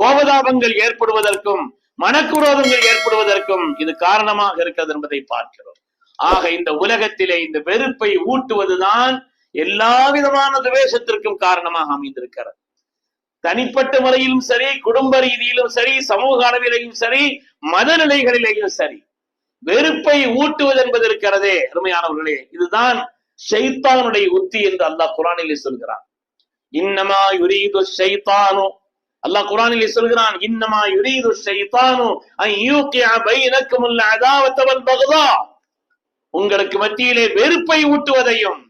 கோபதாபங்கள் ஏற்படுவதற்கும் மனக்குரோதங்கள் ஏற்படுவதற்கும் இது காரணமாக இருக்கிறது என்பதை பார்க்கிறோம். ஆக இந்த உலகத்திலே இந்த வெறுப்பை ஊட்டுவதுதான் எல்லா விதமான துவேஷத்திற்கும் காரணமாக அமைந்திருக்கிறது. தனிப்பட்ட முறையிலும் சரி குடும்ப ரீதியிலும் சரி சமூக அளவிலேயும் சரி மத நிலைகளிலேயும் சரி வெறுப்பை ஊட்டுவது என்பது இருக்கிறதே அருமையானவர்களே. இதுதான் ஷைத்தானுடைய உத்தி என்று அல்லாஹ் குரானிலே சொல்கிறான். இன்னமா யுரீது ஷைத்தானு அல்லாஹ் குரானில் சொல்கிறான் இன்னமா யுரீது ஷைத்தானு அன் யூகிஅ பைனக்குமுல் அதாவத வல் பகதா உங்களுக்கு மத்தியிலே வெறுப்பை ஊட்டுவதையும்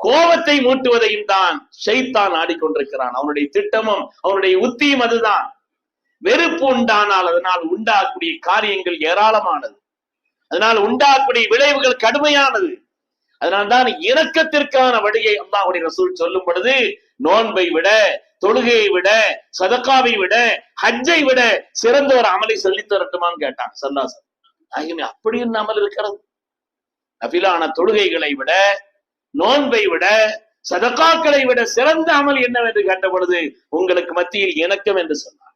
கோபத்தை மூட்டுவதையும் தான் ஷைத்தான் ஆடிக்கொண்டிருக்கிறான். அவனுடைய திட்டமும் அவனுடைய உத்தியும் அதுதான். வெறுப்பு உண்டானால் அதனால் உண்டாகக்கூடிய காரியங்கள் ஏராளமானது. அதனால் உண்டாகக்கூடிய விளைவுகள் கடுமையானது. அதனால்தான் இரக்கத்திற்கான வழியை அல்லாஹுடைய ரசூல் சொல்லும் பொழுது நோன்பை விட தொழுகையை விட சதக்காவை விட ஹஜ்ஜை விட சிறந்த ஒரு அமலை சொல்லித் தரட்டுமான்னு கேட்டான் சல்லாசன் நாயகமே அப்படி என்ன அமல் இருக்கிறது? நபிலான தொழுகைகளை விட நோன்பை விட சதக்காக்களை விட சிறந்த அமல் என்னவென்று கேட்ட பொழுது உங்களுக்கு மத்தியில் இணக்கம் என்று சொன்னார்.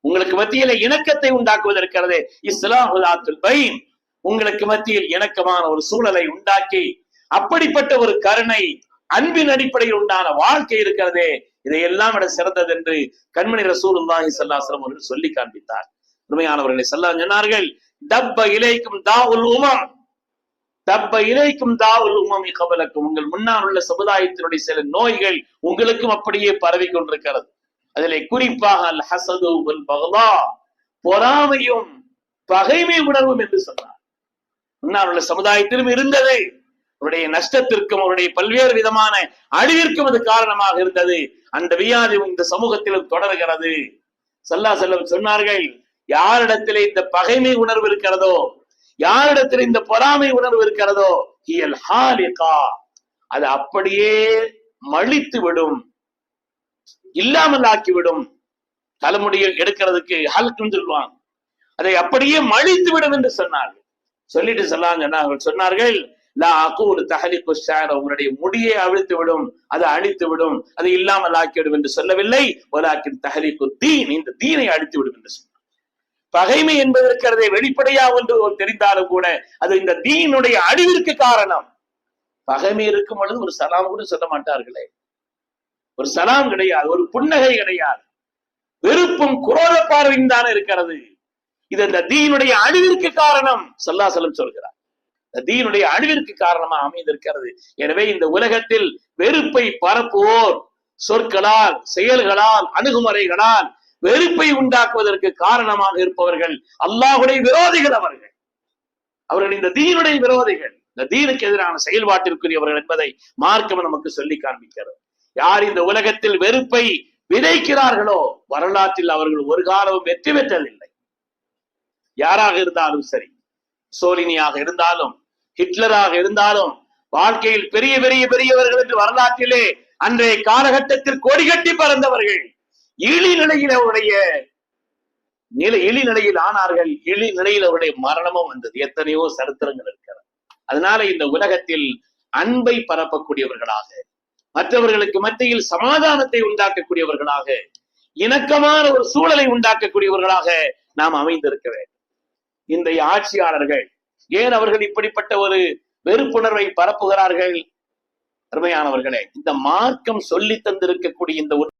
உங்களுக்கு மத்தியில இணக்கத்தை உண்டாக்குவதற்கிறது இஸ்லாமுல் பைன். உங்களுக்கு மத்தியில் இணக்கமான ஒரு சூழலை உண்டாக்கி அப்படிப்பட்ட ஒரு கருணை அன்பின் அடிப்படையில் உண்டான வாழ்க்கை இருக்கிறதே இதையெல்லாம் விட சிறந்தது என்று கண்மணி ரசூலுல்லாஹி ஸல்லல்லாஹு அவர்கள் சொல்லி காண்பித்தார். உண்மையானவர்களை செல்லா சொன்னார்கள் தப்ப இலைக்கும் தாவுல் உமம். தப்ப இலைக்கும் தாவுல் உமமி கபலக்கும். உங்கள் முன்னால் உள்ள சமுதாயத்தினுடைய சில நோய்கள் உங்களுக்கும் அப்படியே பரவி கொண்டிருக்கிறது. அதிலே குறிப்பாக அல் ஹசது உல் பகலா பொறாமையும் பகைமை உணர்வும் என்று சொன்னார். முன்னால் உள்ள சமுதாயத்திலும் இருந்தது அவருடைய நஷ்டத்திற்கும் அவருடைய பல்வேறு விதமான அழிவிற்கும் அது காரணமாக இருந்தது. அந்த வியாதி இந்த சமூகத்திலும் தொடர்கிறது. சல்லா செல்லம் சொன்னார்கள் யாரிடத்திலே இந்த பகைமை உணர்வு இருக்கிறதோ யாரிடத்தில் இந்த பொறாமை உணர்வு இருக்கிறதோ ஹியல் ஹாலிகா. அது அப்படியே மழித்து விடும் இல்லாமல் ஆக்கிவிடும் தலைமுடியை எடுக்கிறதுக்கு ஹல்குன்னு சொல்லுவாங்க. அதை அப்படியே மழித்து விடும் என்று சொன்னார்கள். சொல்லிட்டு சொல்லாங்க அவர்கள் சொன்னார்கள் லா அகூல் தஹலிக்கு ஷார உங்களுடைய முடியை அவிழ்த்து விடும் அதை அழித்து விடும் அதை இல்லாமல் ஆக்கிவிடும் என்று சொல்லவில்லை. ஒலாக்கின் தஹலிக்கு தீன் இந்த தீனை அழித்து விடும் என்று சொன்னார். பகைமை என்பது இருக்கிறதே வெளிப்படையா ஒன்று தெரிந்தாலும் கூட அது இந்த தீனுடைய அழிவிற்கு காரணம். பகைமை இருக்கும் பொழுது ஒரு சலாம் கூட சொல்ல மாட்டார்களே. ஒரு சலாம் கிடையாது ஒரு புன்னகை கிடையாது. வெறுப்பும் குரோத பார்வையும் தானே இருக்கிறது. இது இந்த தீனுடைய அழிவிற்கு காரணம். சல்லாசலம் சொல்கிறார். தீனுடைய அழிவிற்கு காரணமா அமைந்திருக்கிறது. எனவே இந்த உலகத்தில் வெறுப்பை பரப்புவோர் சொற்களால் செயல்களால் அணுகுமுறைகளால் வெறுப்பை உண்டாக்குவதற்கு காரணமாக இருப்பவர்கள் அல்லாஹுடைய விரோதிகள் அவர்கள். அவர்கள் இந்த தீனுடைய விரோதிகள். இந்த தீனுக்கு எதிரான செயல்பாட்டிற்குரியவர்கள் என்பதை மார்க்கம் நமக்கு சொல்லி காண்பிக்கிறது. யார் இந்த உலகத்தில் வெறுப்பை விதைக்கிறார்களோ வரலாற்றில் அவர்கள் ஒரு காலமும் வெற்றி பெற்றதில்லை. யாராக இருந்தாலும் சரி சோலினியாக இருந்தாலும் ஹிட்லராக இருந்தாலும் வாழ்க்கையில் பெரிய பெரிய பெரியவர்கள் என்று வரலாற்றிலே அன்றைய காலகட்டத்தில் கொடிகட்டி பறந்தவர்கள். இழி நிலையில் அவருடைய நிலை இழி நிலையில் ஆனார்கள். இழி நிலையில் அவருடைய மரணமும் வந்தது. எத்தனையோ சரித்திரங்கள் இருக்கிறது. அதனால இந்த உலகத்தில் அன்பை பரப்பக்கூடியவர்களாக மற்றவர்களுக்கு மத்தியில் சமாதானத்தை உண்டாக்கக்கூடியவர்களாக இணக்கமான ஒரு சூழலை உண்டாக்கக்கூடியவர்களாக நாம் அமைந்திருக்க வேண்டும். இந்த ஆட்சியாளர்கள் ஏன் அவர்கள் இப்படிப்பட்ட ஒரு வெறுப்புணர்வை பரப்புகிறார்கள்? அருமையானவர்களே இந்த மார்க்கம் சொல்லி தந்திருக்கக்கூடிய இந்த